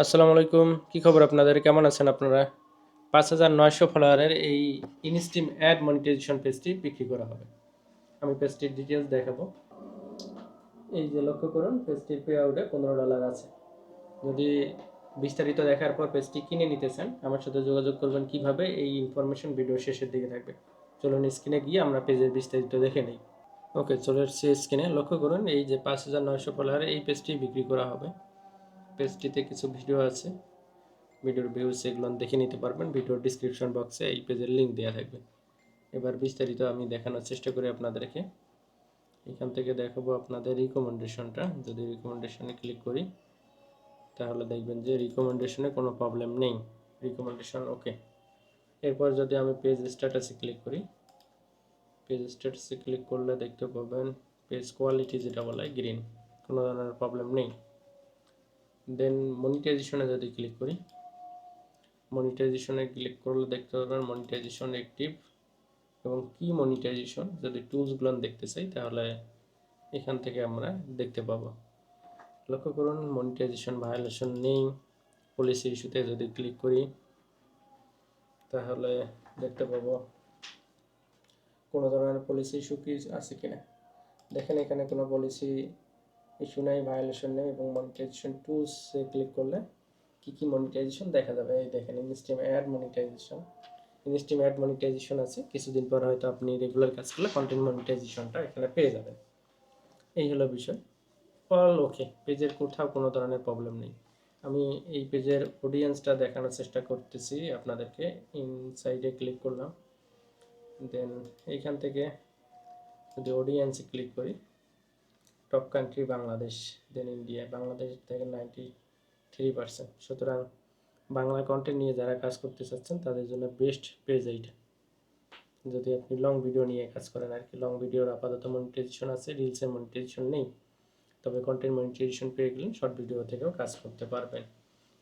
আসসালামু আলাইকুম। কী খবর আপনাদের? কেমন আছেন আপনারা? পাঁচ হাজার নয়শো ফলোয়ারের এই ইনস্টিম অ্যাড মনিটাইজেশন পেজটি বিক্রি করা হবে। আমি পেজটির ডিটেলস দেখাবো। এই যে লক্ষ্য করুন পেজটির পে আউটে পনেরো ডলার আছে। যদি বিস্তারিত দেখার পর পেজটি কিনে নিতে চান, আমার সাথে যোগাযোগ করবেন কীভাবে? এই ইনফরমেশন ভিডিও শেষের দিকে থাকবে। চলুন স্ক্রিনে গিয়ে আমরা পেজের বিস্তারিত দেখে নিই। ওকে চলে এসছি স্ক্রিনে লক্ষ্য করুন, এই যে পাঁচ হাজার নয়শো ফলোয়ারে এই পেজটি বিক্রি করা হবে। পেজটিতে কিছু ভিডিও আছে। ভিডিওর ভিউজ এগুলো দেখে নিতে পারবেন। ভিডিওর ডিসক্রিপশন বক্সে এই পেজের লিঙ্ক দেওয়া থাকবে। এবার বিস্তারিত আমি দেখানোর চেষ্টা করি আপনাদেরকে। এখান থেকে দেখাবো আপনাদের রিকমেন্ডেশনটা যদি রিকমেন্ডেশনে ক্লিক করি, তাহলে দেখবেন যে রিকমেন্ডেশনে কোনো প্রবলেম নেই। রিকমেন্ডেশন ওকে এরপর যদি আমি পেজ স্ট্যাটাসে ক্লিক করি পেজ স্ট্যাটাসে ক্লিক করলে দেখতে পাবেন পেজ কোয়ালিটি যেটা বলা হয় গ্রিন কোনো ধরনের প্রবলেম নেই। দেন মনিটাইজেশনে যদি ক্লিক করি মনিটাইজেশনে ক্লিক করলে দেখতে পারবেন মনিটাইজেশন অ্যাক্টিভ এবং কি মনিটাইজেশন যদি টুলসগুলো দেখতে চাই, তাহলে এখান থেকে আমরা দেখতে পাবো। লক্ষ্য করুন মনিটাইজেশন ভায়োলেশন নেই। পলিসি ইস্যুতে যদি ক্লিক করি, তাহলে দেখতে পাবো কোনো ধরনের পলিসি ইস্যু কি আছে কিনা। দেখেন এখানে কোনো পলিসি ইস্যু নেই ভায়োলেশন নেই এবং মনিটাইজেশন টুলসে ক্লিক করলে কি কি মনিটাইজেশন দেখা যাবে? এই দেখেন instream ad monetization instream ad monetization আছে। কিছুদিন পর হয়তো আপনি রেগুলার কাজ করলে কন্টেন্ট মনিটাইজেশনটা এখানে পেয়ে যাবেন। এই হলো বিষয়। অল ওকে পেজের কোথাও কোনো ধরনের প্রবলেম নেই। আমি এই পেজের অডিয়েন্সটা দেখানোর চেষ্টা করতেছি আপনাদেরকে। ইনসাইডে ক্লিক করলাম। দেন এইখান থেকে যদি অডিয়েন্সে ক্লিক করি top country Bangladesh then India Bangladesh থেকে নাইনটি থ্রি পার্সেন্ট সুতরাং বাংলা কন্টেন্ট নিয়ে যারা কাজ করতে চাচ্ছেন, তাদের জন্য বেস্ট পেজ এইটা। যদি আপনি লং ভিডিও নিয়ে কাজ করেন আর কি লং ভিডিওর আপাতত মনিটাইজেশন আছে রিলসের মনিটাইজেশন নেই, তবে কন্টেন্ট মনিটাইজেশন পেয়ে গেলেন শর্ট ভিডিও থেকেও কাজ করতে পারবেন।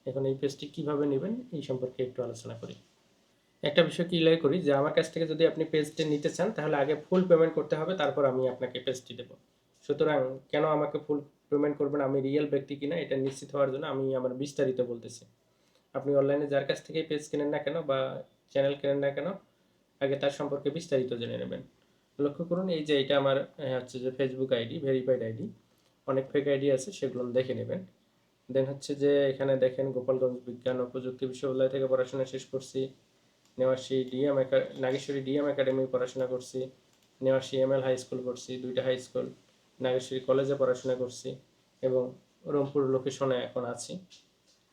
এখন এই পেজটি কীভাবে নেবেন, এই সম্পর্কে একটু আলোচনা করি। একটা বিষয় ক্লিয়ার করি যে, আমার কাছ থেকে যদি আপনি পেজটি নিতে চান, তাহলে আগে ফুল পেমেন্ট করতে হবে, তারপর আমি আপনাকে পেজটি দেবো। সুতরাং কেন আমাকে ফুল পেমেন্ট করবেন? আমি রিয়েল ব্যক্তি কিনা এটা নিশ্চিত হওয়ার জন্য আমি আমার বিস্তারিত বলতেছি। আপনি অনলাইনে যার কাছ থেকে পেজ কেনেন না কেন বা চ্যানেল কেনেন না কেন, আগে তার সম্পর্কে বিস্তারিত জেনে নেবেন। লক্ষ্য করুন, এই যে এটা আমার হচ্ছে যে ফেসবুক আইডি ভেরিফাইড আইডি অনেক ফেক আইডি আছে, সেগুলো দেখে নেবেন। দেন হচ্ছে যে এখানে দেখেন গোপালগঞ্জ বিজ্ঞান ও প্রযুক্তি বিশ্ববিদ্যালয় থেকে পড়াশোনা শেষ করছি। Newashi DM Nageshwari DM academy পড়াশোনা করছি। Newashi M L high school করছি দুইটা হাই স্কুল নাগেশ্বরী কলেজে পড়াশোনা করছি এবং রংপুর লোকেশনে এখন আছি।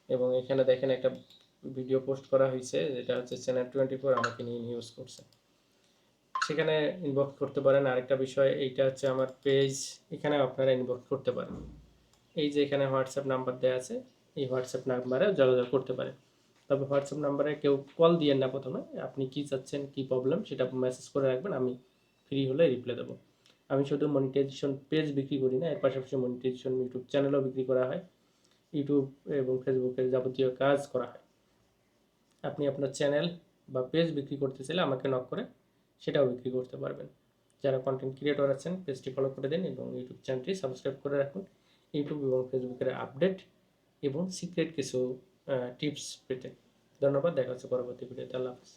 এবং এখানে দেখেন একটা ভিডিও পোস্ট করা হয়েছে, যেটা হচ্ছে চ্যানেল টোয়েন্টি ফোর আমাকে নিয়ে নিউজ করছে। সেখানে ইনবক্স করতে পারেন। আরেকটা বিষয়, এইটা হচ্ছে আমার পেজ এখানে আপনারা ইনবক্স করতে পারেন। এই যে এখানে হোয়াটসঅ্যাপ নাম্বার দেওয়া আছে, এই হোয়াটসঅ্যাপ নাম্বারে যোগাযোগ করতে পারেন। তবে হোয়াটসঅ্যাপ নাম্বারে কেউ কল দিয়েন না প্রথমে, আপনি কি চাচ্ছেন, কি প্রবলেম সেটা মেসেজ করে রাখবেন, আমি ফ্রি হলে রিপ্লাই দেবো। আমি শুধু মনিটাইজেশন পেজ বিক্রি করি না, এর পাশাপাশি মনিটাইজেশন ইউটিউব চ্যানেলও বিক্রি করা হয়। ইউটিউব এবং ফেসবুকের যাবতীয় কাজ করা হয়। আপনি আপনার চ্যানেল বা পেজ বিক্রি করতে চাইলে আমাকে নক করে সেটাও বিক্রি করতে পারবেন। যারা কন্টেন্ট ক্রিয়েটর আছেন পেজটি ফলো করে দিন এবং ইউটিউব চ্যানেলটি সাবস্ক্রাইব করে রাখুন। ইউটিউব এবং ফেসবুকের আপডেট এবং সিক্রেট কিছু টিপস পেতে। ধন্যবাদ, দেখা হচ্ছে পরবর্তী ভিডিওতে আল্লাহ হাফিজ।